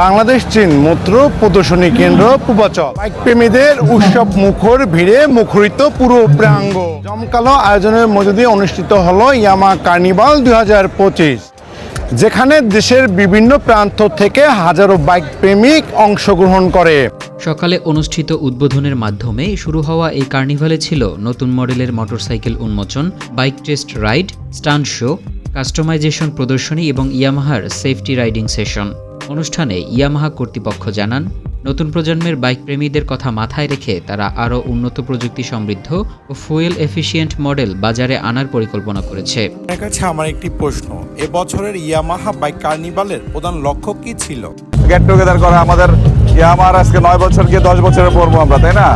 বাংলাদেশ, চীন মূত্র প্রদর্শনী কেন্দ্র পূবাচল বাইক প্রেমীদের উৎসব মুখর ভিড়ে মুখরিত পুরো প্রাঙ্গ। জমকালো আয়োজনের মধ্য দিয়ে অনুষ্ঠিত হলো ইয়ামা কার্নিভাল দু হাজার পঁচিশ, যেখানে দেশের বিভিন্ন প্রান্ত থেকে হাজারো বাইক প্রেমিক অংশগ্রহণ করে। সকালে অনুষ্ঠিত উদ্বোধনের মাধ্যমে শুরু হওয়া এই কার্নিভালে ছিল নতুন মডেলের মোটরসাইকেল উন্মোচন, bike test ride, stunt show, customization প্রদর্শনী এবং ইয়ামাহার সেফটি রাইডিং সেশন। অনুষ্ঠানে ইয়ামাহা কর্তৃপক্ষ জানান নতুন প্রজন্মের বাইক প্রেমীদের কথা মাথায় রেখে তারা আরও উন্নত প্রযুক্তি সমৃদ্ধ ও ফুয়েল এফিসিয়েন্ট মডেল বাজারে আনার পরিকল্পনা করেছে। কাছে আমার একটি প্রশ্ন এবছরের ইয়ামাহা বাইক কার্নিভালের প্রধান লক্ষ্য কি ছিল? গেট টুগেদার করা আমাদের আমার আজকে নয় বছর গিয়ে দশ বছরে পড়ব আমরা তাই না?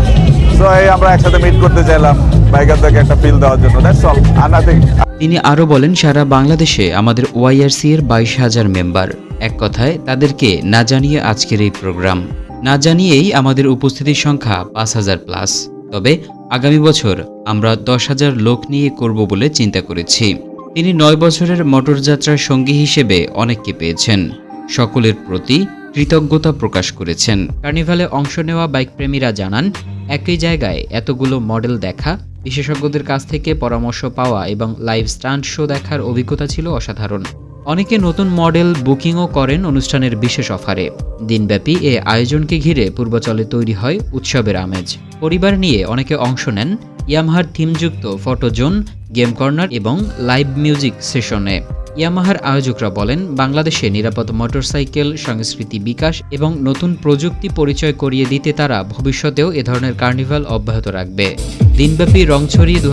তো এই আমরা একসাথে মিট করতে চাইলাম বাইকারদেরকে একটা ফিল দেওয়ার জন্য দ্যাটস অল আর নাথিং তিনি আরও বলেন সারা বাংলাদেশে আমাদের ওয়াইআরসি এর বাইশ হাজার মেম্বার এক কথায়, তাদেরকে না জানিয়ে আজকের এই প্রোগ্রাম। না জানিয়েই আমাদের উপস্থিতির সংখ্যা পাঁচ হাজার প্লাস তবে আগামী বছর আমরা দশ হাজার লোক নিয়ে করব বলে চিন্তা করেছি। তিনি নয় বছরের মোটরযাত্রার সঙ্গী হিসেবে অনেককে পেয়েছেন। সকলের প্রতি কৃতজ্ঞতা প্রকাশ করেছেন। কার্নিভালে অংশ নেওয়া বাইকপ্রেমীরা জানান, একই জায়গায় এতগুলো মডেল দেখা, বিশেষজ্ঞদের কাছ থেকে পরামর্শ পাওয়া এবং লাইভ স্টান্ট শো দেখার অভিজ্ঞতা ছিল অসাধারণ। অনেকে নতুন মডেল বুকিংও করেন অনুষ্ঠানের বিশেষ অফারে। দিনব্যাপী এ আয়োজনকে ঘিরে পূর্বচলে তৈরি হয় উৎসবের আমেজ। পরিবার নিয়ে অনেকে অংশ নেন ইয়ামহার থিমযুক্ত ফটোজোন গেম কর্নার এবং লাইভ মিউজিক সেশনে। ইয়ামাহার আয়োজকরা বলেন, বাংলাদেশে নিরাপদ মোটরসাইকেল সংস্কৃতি বিকাশ এবং নতুন প্রযুক্তি পরিচয় করিয়ে দিতে তারা ভবিষ্যতেও এ ধরনের কার্নিভাল অব্যাহত রাখবে। দিনব্যাপী রং ছড়িয়ে দু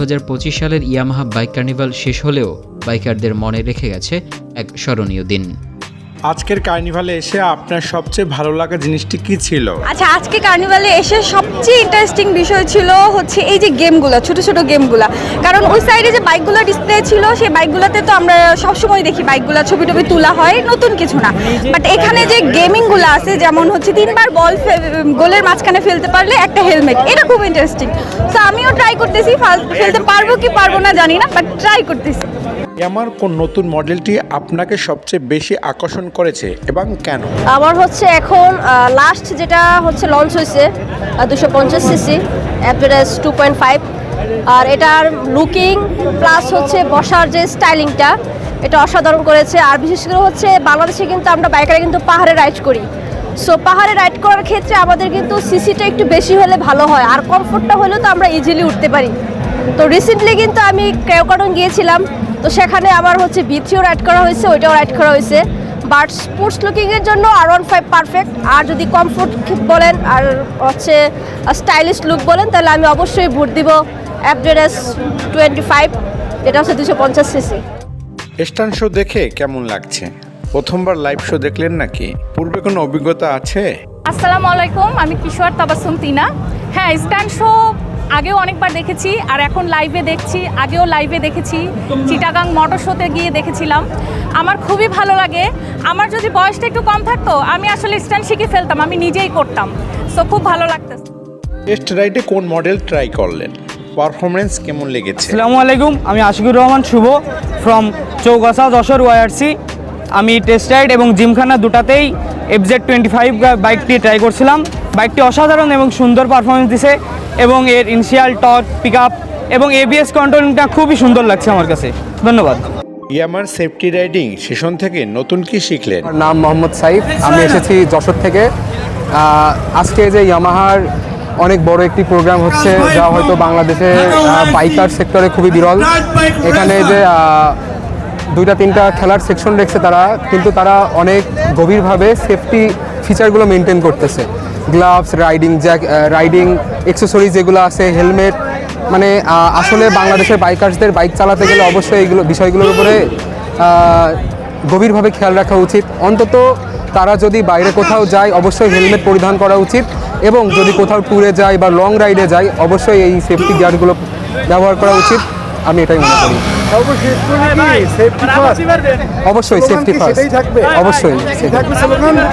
সালের ইয়ামাহা বাইক কার্নিভাল শেষ হলেও বাইকারদের মনে রেখে গেছে এক স্মরণীয় দিন। আজকের কার্নিভালে এসে আপনার সবচেয়ে ভালো লাগা জিনিসটি কি ছিল? আচ্ছা আজকে কার্নিভালে এসে সবচেয়ে ইন্টারেস্টিং বিষয় ছিল হচ্ছে এই যে গেমগুলো ছোট ছোট গেমগুলো। কারণ ওই সাইডে যে বাইকগুলো ডিসপ্লে ছিল সেই বাইকগুলোতে তো আমরা সবসময় দেখি বাইকগুলো ছবি টবি তোলা হয় নতুন কিছু না। বাট এখানে যে গেমিংগুলো আছে যেমন হচ্ছে তিনবার বল গোলের মাঝখানে ফেলতে পারলে একটা হেলমেট এটা খুব ইন্টারেস্টিং তো আমিও ট্রাই করতেছি ফাল- ফেলতে পারব কি পারব না জানি না বাট ট্রাই করতেছি। আমার কোন নতুন মডেলটি আপনাকে সবচেয়ে বেশি আকর্ষণ করেছে এবং কেন? আমার হচ্ছে এখন লাস্ট যেটা হচ্ছে লঞ্চ হয়েছে দুশো পঞ্চাশ CC average two point five আর এটার লুকিং প্লাস হচ্ছে বসার যে স্টাইলিংটা এটা অসাধারণ করেছে। আর বিশেষ করে হচ্ছে বাংলাদেশে কিন্তু আমরা বাইকারে কিন্তু পাহাড়ে রাইড করি। সো পাহাড়ে রাইড করার ক্ষেত্রে আমাদের কিন্তু সিসিটা একটু বেশি হলে ভালো হয়, আর কমফোর্টটা হলেও তো আমরা ইজিলি উঠতে পারি। তো রিসেন্টলি কিন্তু আমি ক্রেওকাটন গিয়েছিলাম, তো সেখানে আমার হচ্ছে বিথিও রাইড করা হয়েছে, ওইটাও রাইড করা হয়েছে। বাট স্পোর্টস লুকিংয়ের জন্য আর ওয়ান ফাইভ পারফেক্ট আর যদি কমফোর্ট বলেন আর হচ্ছে স্টাইলিশ লুক বলেন তাহলে আমি অবশ্যই ভোট দিব অ্যাপডেরাস টোয়েন্টি ফাইভ যেটা হচ্ছে দুশো পঞ্চাশ সিসি স্টান শো দেখে কেমন লাগছে? প্রথমবার লাইভ শো দেখলেন নাকি? পূর্বে কোনো অভিজ্ঞতা আছে? আসসালামু আলাইকুম আমি কিশোর তাবাসুম তিনা। হ্যাঁ স্ট্যান্ড শো আগেও অনেকবার দেখেছি আর এখন লাইভে দেখছি আগেও লাইভে দেখেছি। চিটাগাং মোটর শোতে গিয়ে দেখেছিলাম। আমার খুবই ভালো লাগে। আমার যদি বয়সটা একটু কম থাকতো আমি আসলে স্ট্যান্ড শিখে ফেলতাম আমি নিজেই করতাম। সো খুব ভালো লাগতেছে। টেস্ট রাইডে কোন মডেল ট্রাই করলেন? পারফরমেন্স কেমন লেগেছে? আসসালামু আলাইকুম আমি আশিকুর রহমান শুভ। ফ্রম চৌগাছা যশোর ওয়াইআরসি আমি টেস্ট রাইড এবং জিমখানা দুটাতেই এফজেড টোয়েন্টি ফাইভ বাইকটি ট্রাই করছিলাম। বাইকটি অসাধারণ এবং সুন্দর পারফরমেন্স দিছে। এবং এর ইনিশিয়াল টর্ক পিক আপ এবং এবিএস কন্ট্রোলিংটা খুবই সুন্দর লাগছে আমার কাছে। ধন্যবাদ। ইয়ামার সেফটি রাইডিং সেশন থেকে নতুন কি শিখলেন? নাম মোহাম্মদ সাইফ আমি এসেছি যশোর থেকে। আজকে যে ইয়ামাহার অনেক বড় একটি প্রোগ্রাম হচ্ছে যা হয়তো বাংলাদেশে বাইকার সেক্টরে খুবই বিরল। এখানে যে দুইটা তিনটা খেলার সেকশন রেখেছে তারা কিন্তু তারা অনেক গভীরভাবে সেফটি ফিচারগুলো মেনটেন করতেছে। Gloves riding jacket riding accessories যেগুলো আছে হেলমেট মানে আসলে বাংলাদেশের বাইকার্সদের বাইক চালাতে গেলে অবশ্যই এইগুলো বিষয়গুলোর উপরে গভীরভাবে খেয়াল রাখা উচিত। অন্তত তারা যদি বাইরে কোথাও যায়, অবশ্যই হেলমেট পরিধান করা উচিত এবং যদি কোথাও ট্যুরে যায় বা লং রাইডে যায়, অবশ্যই এই সেফটি গিয়ারগুলো ব্যবহার করা উচিত। আমি এটাই মনে করি। অবশ্যই সেফটি ফার্স্ট অবশ্যই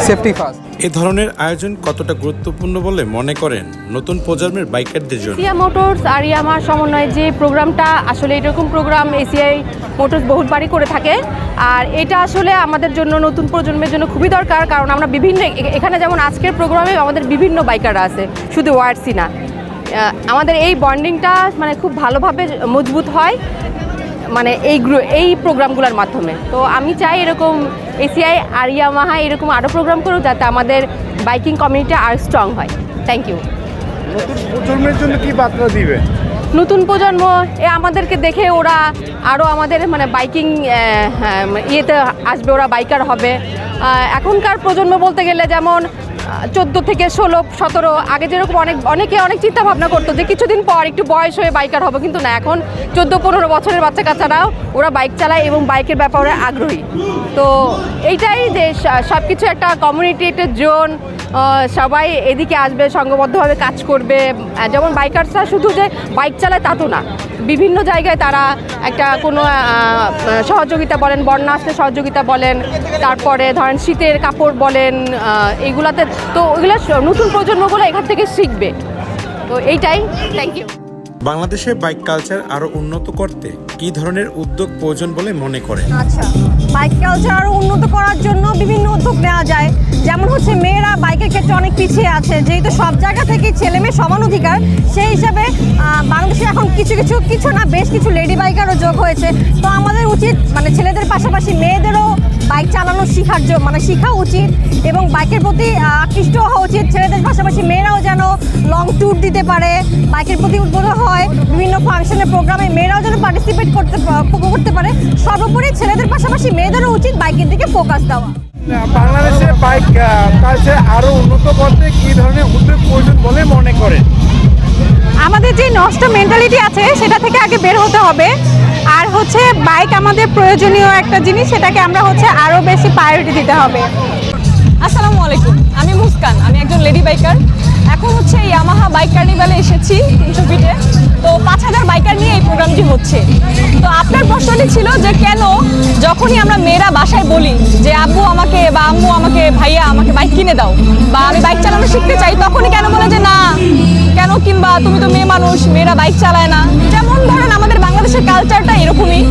সেফটি ফার্স্ট এ ধরনের আয়োজন কতটা গুরুত্বপূর্ণ বলে মনে করেন নতুন প্রজন্মের বাইকারদের জন্য? এশিয়া মোটরস আর ইয়ামার সমন্বয়ে যে প্রোগ্রামটা আসলে এরকম প্রোগ্রাম এসিআই মোটরস বহুতবারই করে থাকে। আর এটা আসলে আমাদের জন্য নতুন প্রজন্মের জন্য খুবই দরকার কারণ আমরা বিভিন্ন এখানে যেমন আজকের প্রোগ্রামে আমাদের বিভিন্ন বাইকাররা আছে শুধু ওয়ার্ডসি না। আমাদের এই বন্ডিংটা মানে খুব ভালোভাবে মজবুত হয় মানে এই গ্রু- এই প্রোগ্রামগুলোর মাধ্যমে। তো আমি চাই এরকম এসিআই আর ইয়ামাহা এরকম আরও প্রোগ্রাম করুক যাতে আমাদের বাইকিং কমিউনিটি আর স্ট্রং হয়। থ্যাংক ইউ নতুন প্রজন্মের জন্য কি বার্তা দিবে? নতুন প্রজন্ম এ আমাদেরকে দেখে ওরা আরও আমাদের মানে বাইকিং ইয়েতে আসবে ওরা বাইকার হবে। এখনকার প্রজন্ম বলতে গেলে যেমন চোদ্দ থেকে ষোলো, সতেরো, আগে যেরকম অনেক, অনেকে অনেক চিন্তা ভাবনা করতো যে কিছুদিন পর একটু বয়স হয়ে বাইকার হবে, কিন্তু না, এখন চোদ্দ, পনেরো বছরের বাচ্চা কাচ্চারাও ওরা বাইক চালায় এবং বাইকের ব্যাপারে আগ্রহী। তো এইটাই যে সব কিছু একটা কমিউনিটি একটা জোন সবাই এদিকে আসবে সংঘবদ্ধভাবে কাজ করবে। যেমন বাইকার্সরা শুধু যে বাইক চালায় তা তো না, বিভিন্ন জায়গায় তারা একটা কোনো সহযোগিতা বলেন বন্যা আসলে সহযোগিতা বলেন, তারপরে ধরেন শীতের কাপড় বলেন এইগুলাতে তো ওইগুলো নতুন প্রজন্মগুলো এখান থেকে শিখবে। তো এইটাই থ্যাংক ইউ বাংলাদেশের বাইক কালচার আরও উন্নত করতে কি ধরনের উদ্যোগ প্রয়োজন বলে মনে করেন আচ্ছা বাইক কালচার আরও উন্নত করার জন্য বিভিন্ন উদ্যোগ নেওয়া যায়। যেমন হচ্ছে মেয়েরা বাইকের ক্ষেত্রে অনেক পিছিয়ে আছে। যেহেতু সব জায়গা থেকে ছেলে মেয়ে সমান অধিকার সেই হিসাবে বাংলাদেশে এখন কিছু কিছু কিছু না বেশ কিছু লেডি বাইকারও যোগ হয়েছে। তো আমাদের উচিত মানে ছেলেদের পাশাপাশি মেয়েদেরও বাইক চালানো শেখার জন্য মানে শেখা উচিত এবং বাইকের প্রতি আকৃষ্ট হওয়া উচিত। ছেলেদের পাশাপাশি মেয়েরাও যেন লং ট্যুর দিতে পারে বাইকের প্রতি উদ্বুদ্ধ হয়। বিভিন্ন ফাংশনের প্রোগ্রামে মেয়েরাও যেন পার্টিসিপেট করতে করতে পারে। সর্বোপরি ছেলেদের পাশাপাশি মেয়েদেরও উচিত বাইকের দিকে ফোকাস দেওয়া। বাংলাদেশে বাইক কালচার আরও উন্নত করতে কি ধরনের উদ্যোগ প্রয়োজন বলে মনে করেন? আমাদের যে নষ্ট মেন্টালিটি আছে সেটা থেকে আগে বের হতে হবে। আর হচ্ছে বাইক আমাদের প্রয়োজনীয় একটা জিনিস, সেটাকে আমরা হচ্ছে আরও বেশি প্রায়োরিটি দিতে হবে। আসসালামু আলাইকুম, আমি মুস্কান, আমি একজন লেডি বাইকার এখন হচ্ছে ইয়ামাহা বাইক কার্নিভালে এসেছি তিনশো ফিটে তো পাঁচ হাজার বাইকার নিয়ে এই প্রোগ্রামটি হচ্ছে। তো আপনার প্রশ্নটি ছিল যে কেন যখনই আমরা মেয়েরা বাসায় বলি যে, আব্বু আমাকে বা আম্মু আমাকে, ভাইয়া আমাকে বাইক কিনে দাও বা আমি বাইক চালানো শিখতে চাই, তখনই কেন বলে যে, না, কেন কিংবা তুমি তো মেয়ে মানুষ, মেয়েরা বাইক চালায় না? যেমন বাংলাদেশের কালচারটা এরকমই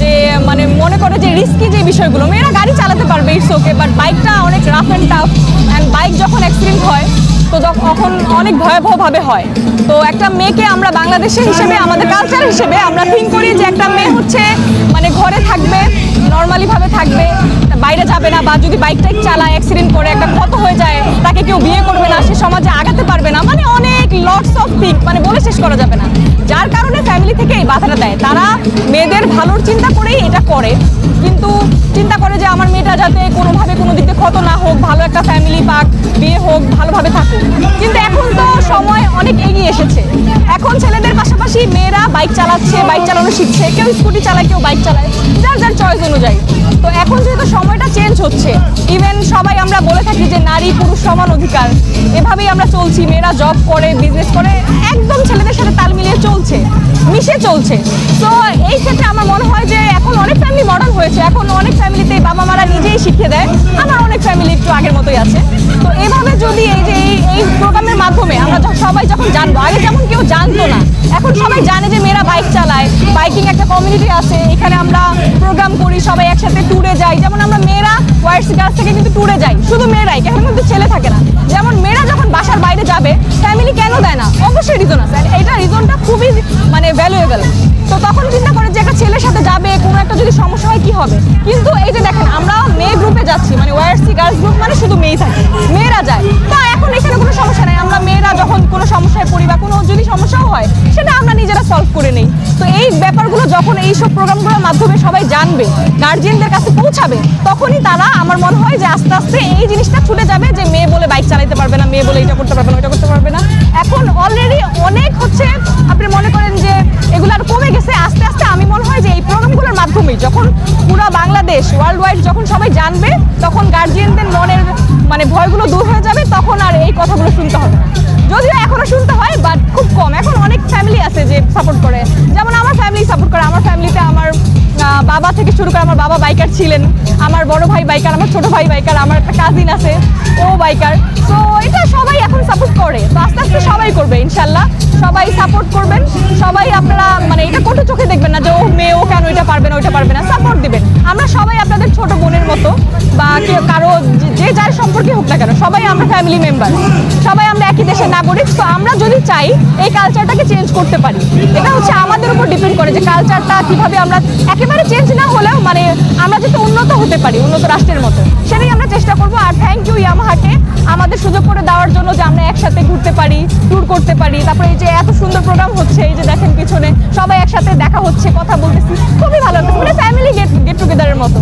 যে মানে মনে করে যে রিস্কি যে বিষয়গুলো, মেয়েরা গাড়ি চালাতে পারবে ইটস ওকে বাট বাইকটা অনেক rough and tough and bike যখন অ্যাক্সিডেন্ট হয়, তো তখন অনেক ভয়াবহভাবে হয়। তো একটা মেয়েকে আমরা বাংলাদেশের হিসেবে, আমাদের কালচার হিসেবে আমরা থিঙ্ক করি যে একটা মেয়ে হচ্ছে মানে ঘরে থাকবে নর্মালিভাবে থাকবে, বাইরে যাবে না, বা যদি বাইকটা চালায় অ্যাক্সিডেন্ট করে, একটা ক্ষত হয়ে যায়, তাকে কেউ বিয়ে করবে না, সে সমাজে আগাতে পারবে না মানে অনেক লটস অফ থিঙ্ক মানে বলে শেষ করা যাবে না। যার কারণে ফ্যামিলি থেকে এই বাধাটা দেয়। তারা মেয়েদের ভালোর চিন্তা করেই এটা করে। কিন্তু চিন্তা করে যে আমার মেয়েটা যাতে কোনোভাবে কোনো দিকে ক্ষত না হোক, ভালো একটা ফ্যামিলি পাক, বিয়ে হোক, ভালোভাবে থাকুক। কিন্তু এখন তো সময় অনেক এগিয়ে এসেছে। এখন ছেলেদের পাশাপাশি মেয়েরা বাইক চালাচ্ছে বাইক চালানো শিখছে। কেউ স্কুটি চালায়, কেউ বাইক চালায়। যার যার চয়েস অনুযায়ী। নারী পুরুষ সমান অধিকার। এভাবেই আমরা চলছি। মেয়েরা জব করে বিজনেস করে, একদম ছেলেদের সাথে তাল মিলিয়ে চলছে, মিশে চলছে। তো এই ক্ষেত্রে আমার মনে হয় যে এখন অনেক ফ্যামিলি মডার্ন হয়েছে। এখন অনেক ফ্যামিলিতে বাবা মারা নিজেই শিখিয়ে দেয়। আমার অনেক ফ্যামিলি একটু আগের মতোই আছে। তো এভাবে যদি এই যে এই প্রোগ্রামের সবাই যখন জানব, আগে যেমন কেউ জানতো না, এখন সবাই জানে যে মেয়েরা বাইক চালায়, বাইকিং একটা কমিউনিটি আছে, এখানে আমরা প্রোগ্রাম করি, সবাই একসাথে ট্যুরে যাই। যেমন আমরা মেয়েরা ওয়াইটস গার্লস থেকে কিন্তু ট্যুরে যাই, শুধু মেয়েরাই এখানে কিন্তু ছেলে থাকে না। যেমন মেয়েরা যখন বাসার বাইরে যাবে ফ্যামিলি কেন দেয় না? অবশ্যই রিজন আছে আর এইটা রিজনটা খুবই মানে ভ্যালুয়েবল তো তখন চিন্তা করে যে একটা ছেলের সাথে যাবে, কোনো একটা যদি সমস্যা হয়, কি হবে? কিন্তু এই যে দেখেন, আমরা মেয়ে গ্রুপে যাচ্ছি মানে ওয়াইটসি গার্লস গ্রুপ মানে শুধু মেয়েই থাকে, মেয়েরা যায়। তো এখন এখানে কোনো সমস্যায় পড়ি বা কোনো যদি সমস্যাও হয়, সেটা আমরা নিজেরা সলভ করে নেই। তো এই ব্যাপারগুলো যখন এই সব প্রোগ্রামগুলোর মাধ্যমে সবাই জানবে গার্জিয়ানদের কাছে পৌঁছাবে, তখনই তারা আমার মনে হয় যে আস্তে আস্তে এই জিনিসটা ছুটে যাবে যে মেয়ে বলে বাইক চালাতে পারবে না, মেয়ে বলে এটা করতে পারবে না, ওইটা করতে পারবে না। এখন অলরেডি অনেক হচ্ছে, আপনি মনে করেন যে এগুলো আর কমে গেছে, আস্তে আস্তে আমি মনে হয় যে এই প্রোগ্রামগুলোর মাধ্যমে যখন পুরো বাংলাদেশ ওয়ার্ল্ড ওয়াইড যখন সবাই জানবে, তখন গার্জিয়ানদের মনের মানে ভয়গুলো দূর হয়ে যাবে, তখন আর এই কথাগুলো শুনতে হবে যদিও এখনও শুনতে হয় বাট খুব কম। এখন অনেক ফ্যামিলি আছে যে সাপোর্ট করে। যেমন আমার ফ্যামিলি সাপোর্ট শুরু করে আমার বাবা বাইকার ছিলেন, আমার বড় ভাই বাইকার আমার ছোট ভাই বাইকার আমার একটা কাজিন আছে, ও বাইকার তো এটা সবাই এখন সাপোর্ট করে, তো আস্তে আস্তে সবাই করবে, ইনশাল্লাহ। সবাই সাপোর্ট করবেন, সবাই আপনারা মানে এটা কটু চোখে দেখবেন না যে ও মেয়ে, ও কেন এটা পারবে না, ওইটা পারবে না। সাপোর্ট দিবেন। আমরা সবাই আপনাদের ছোট বোনের মতো, বা কেউ, কারও যে- যার সম্পর্কে হোক না কেন, সবাই আমরা ফ্যামিলি মেম্বার সবাই আমরা একই দেশের নাগরিক, তো আমরা যদি চাই, এই কালচারটাকে চেঞ্জ করতে পারি। এটা হচ্ছে আমাদের উপর ডিপেন্ড করে যে কালচারটা কীভাবে আমরা একেবারে চেঞ্জ না হলেও মানে আমরা যাতে উন্নত হতে পারি, উন্নত রাষ্ট্রের মতো। সেটাই আমরা চেষ্টা করব আর থ্যাংক ইউ ইয়ামাহাকে আমাদের সুযোগ করে দেওয়ার জন্য যে আমরা একসাথে ঘুরতে পারি ট্যুর করতে পারি। তারপরে এই যে এত সুন্দর প্রোগ্রাম হচ্ছে, এই যে দেখেন পিছনে সবাই একসাথে দেখা হচ্ছে, কথা বলতেছি। খুবই ভালো লাগছে মানে ফ্যামিলি গেট গেট টুগেদারের মতো।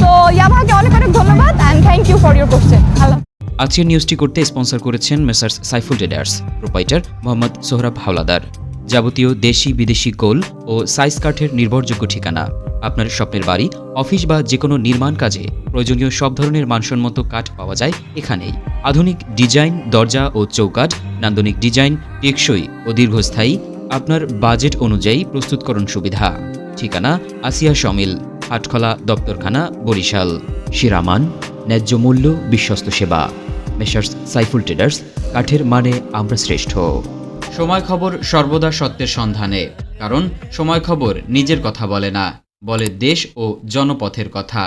সো ইয়ামাহাকে অনেক অনেক ধন্যবাদ and thank you for your question আল্লাহ আজকের নিউজটি করতে স্পন্সর করেছেন messrs Saiful traders proprietor Mohammad Sohrab Howlader যাবতীয় দেশি বিদেশি গোল ও সাইজ কাঠের নির্ভরযোগ্য ঠিকানা। আপনার স্বপ্নের বাড়ি, অফিস বা যে কোনো নির্মাণ কাজে প্রয়োজনীয় সব ধরনের মানসম্মত কাঠ পাওয়া যায় এখানেই। আধুনিক ডিজাইন, দরজা ও চৌকাঠ, নান্দনিক ডিজাইন, টেকসই ও দীর্ঘস্থায়ী, আপনার বাজেট অনুযায়ী প্রস্তুতকরণ সুবিধা। ঠিকানা, আসিয়া সমিল, হাটখলা, দপ্তরখানা, বরিশাল। শিরামান, ন্যায্য মূল্য, বিশ্বস্ত সেবা। মেসার্স সাইফুল ট্রেডার্স কাঠের মানে আমরা শ্রেষ্ঠ। সময় খবর সর্বদা সত্যের সন্ধানে, কারণ সময় খবর নিজের কথা বলে না। বলে দেশ ও জনপথের কথা।